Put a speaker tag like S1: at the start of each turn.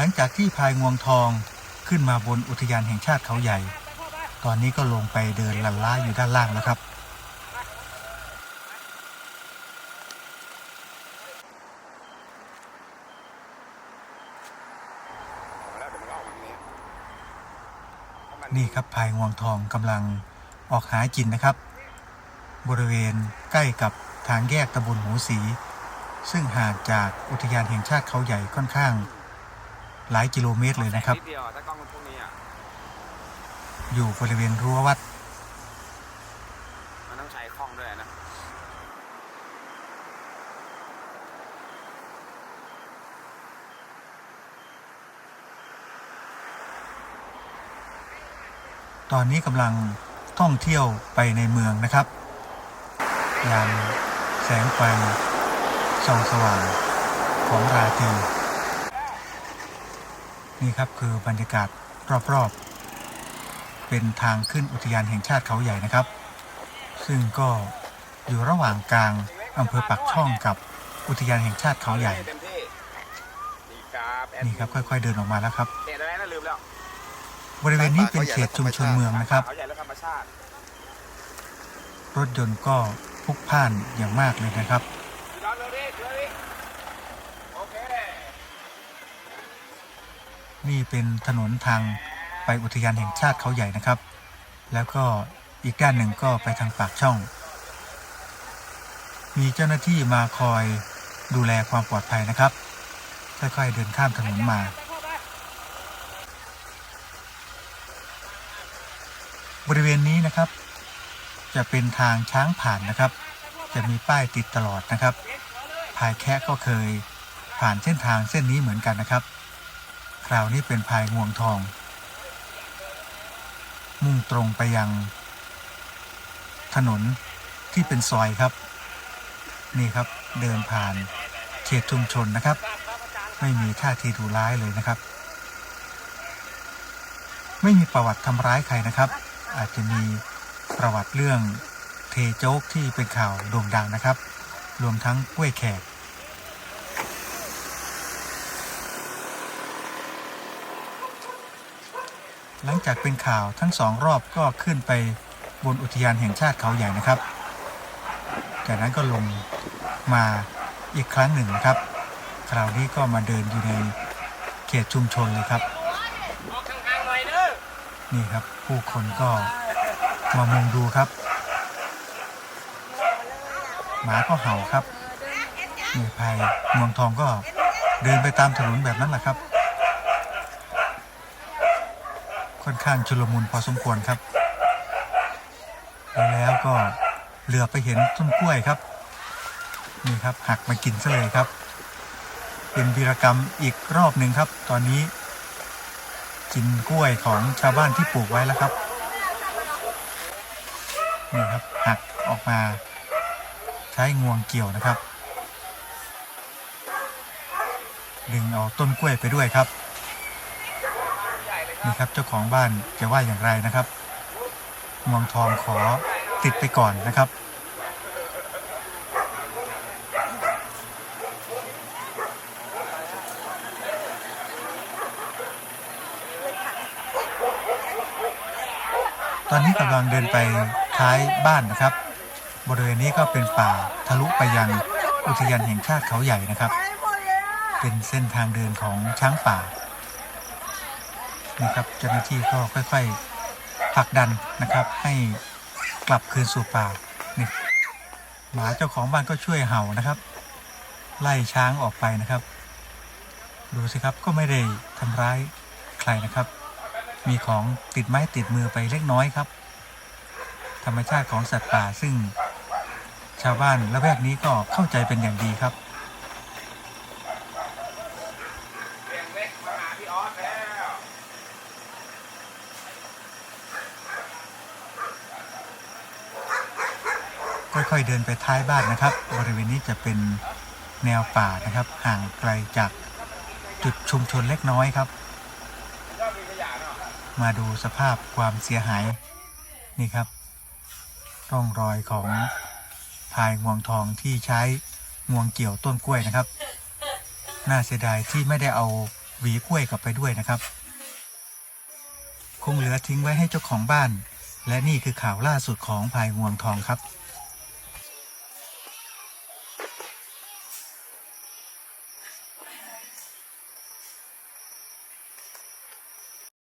S1: หลังจากที่พายงวงทองขึ้นมาบนอุทยานแห่งชาติเขาใหญ่ ตอนนี้ก็ลงไปเดินลันล่าอยู่ด้านล่างแล้วครับ
S2: นี่
S1: ครับพายงวงทองกำลังออกหากินนะครับ บริเวณใกล้กับทางแยกตำบลหูสี ซึ่งห่างจากอุทยานแห่งชาติเขาใหญ่ค่อนข้าง หลายกิโลเมตรเลยนะครับ
S2: นิดเดียวอะถ้ากล้องมันพวกนี้อะ
S1: อยู่บริเวณรั้ววัด
S2: มันต้องใช้คล้องด้วยนะ
S1: ตอนนี้กำลังท่องเที่ยวไปในเมืองนะครับยามแสงไฟส่องสว่างของราตรี นี่ครับคือบรรยากาศรอบๆ เป็นทางขึ้นอุทยานแห่งชาติเขาใหญ่นะครับ ซึ่งก็อยู่ระหว่างกลางอำเภอปักช่องกับอุทยานแห่งชาติเขาใหญ่
S2: เต็มที่นี่ครับแอด
S1: นี่ครับค่อยๆเดินออกมาแล้วครับ
S2: เตะอะไรนะลืมแล้ว
S1: บริเวณนี้เป็นเขตชุมชนเมืองนะครับ
S2: เขาใหญ่และธรรมชาติ
S1: รถยนต์ก็พลุกพล่านอย่างมากเลยนะครับ
S2: พี่น้องเลยดิเลยดิโอเค
S1: นี่เป็นถนนทางไปอุทยานแห่งชาติเขาใหญ่นะครับ แล้วก็อีกด้านหนึ่งก็ไปทางปากช่อง มีเจ้าหน้าที่มาคอยดูแลความปลอดภัยนะครับ ค่อยๆเดินข้ามถนนมาบริเวณนี้นะครับ จะเป็นทางช้างผ่านนะครับ จะมีป้ายติดตลอดนะครับพายแคะก็เคยผ่านเส้นทางเส้นนี้เหมือนกันนะครับ คราวนี้เป็นพายงวงทอง มุ่งตรงไปยัง ถนนที่เป็นซอยครับ นี่ครับเดินผ่านเขตชุมชนนะครับ ไม่มีท่าทีดุร้ายเลยนะครับ ไม่มีประวัติทำร้ายใครนะครับ อาจจะมีประวัติเรื่องเทโจ๊กที่เป็นข่าวโด่งดังนะครับ รวมทั้งกล้วยแขก หลังจากเป็นข่าวทั้งสองรอบก็ขึ้นไปบนอุทยานแห่งชาติเขาใหญ่นะครับ จากนั้นก็ลงมาอีกครั้งหนึ่งนะครับ คราวนี้ก็มาเดินอยู่ในเขตชุมชนเลยครับ
S2: นี่
S1: ครับผู้คนก็มามุงดูครับ หมาก็เห่าครับนี่ภายมืองทองก็เดินไปตามถนนแบบนั้นแหละครับ ค่อนข้างชุลมุนพอสมควรครับ แล้วก็เหลือไปเห็นต้นกล้วยครับ นี่ครับหักมากินซะเลยครับ เป็นวีรกรรมอีกรอบหนึ่งครับ ตอนนี้ กินกล้วยของชาวบ้านที่ปลูกไว้แล้วครับนี่ครับหักออกมาใช้งวงเกี่ยวนะครับ ดึงเอาต้นกล้วยไปด้วยครับ นี่ครับเจ้าของบ้านจะว่าอย่างไรนะครับงวงทองขอติดไปก่อนนะครับตอนนี้กำลังเดินไปท้ายบ้านนะครับ บริเวณนี้ก็เป็นป่าทะลุไปยังอุทยานแห่งชาติเขาใหญ่นะครับ เป็นเส้นทางเดินของช้างป่า นี่ครับเจ้าหน้าที่ก็ค่อยๆผลักดันนะครับ ให้กลับคืนสู่ป่านี่หมาเจ้าของบ้านก็ช่วยเห่านะครับ ไล่ช้างออกไปนะครับ ดูสิครับก็ไม่ได้ทำร้ายใครนะครับ มีของติดไม้ติดมือไปเล็กน้อยครับ ธรรมชาติของสัตว์ป่าซึ่งชาวบ้านละแวกนี้ก็เข้าใจเป็นอย่างดีครับ
S2: เรียงเล็กมาหาพี่ออสแล้ว
S1: ค่อย ๆ เดินไปท้ายบ้านนะครับ บริเวณนี้จะเป็นแนวป่านะครับ ห่างไกลจากจุดชุมชนเล็กน้อยครับ มาดูสภาพความเสียหายนี่ครับ ร่องรอยของพายงวงทองที่ใช้งวงเกี่ยวต้นกล้วยนะครับ น่าเสียดายที่ไม่ได้เอาหวีกล้วยกลับไปด้วยนะครับคงเหลือทิ้งไว้ให้เจ้าของบ้าน และนี่คือข่าวล่าสุดของพายงวงทองครับ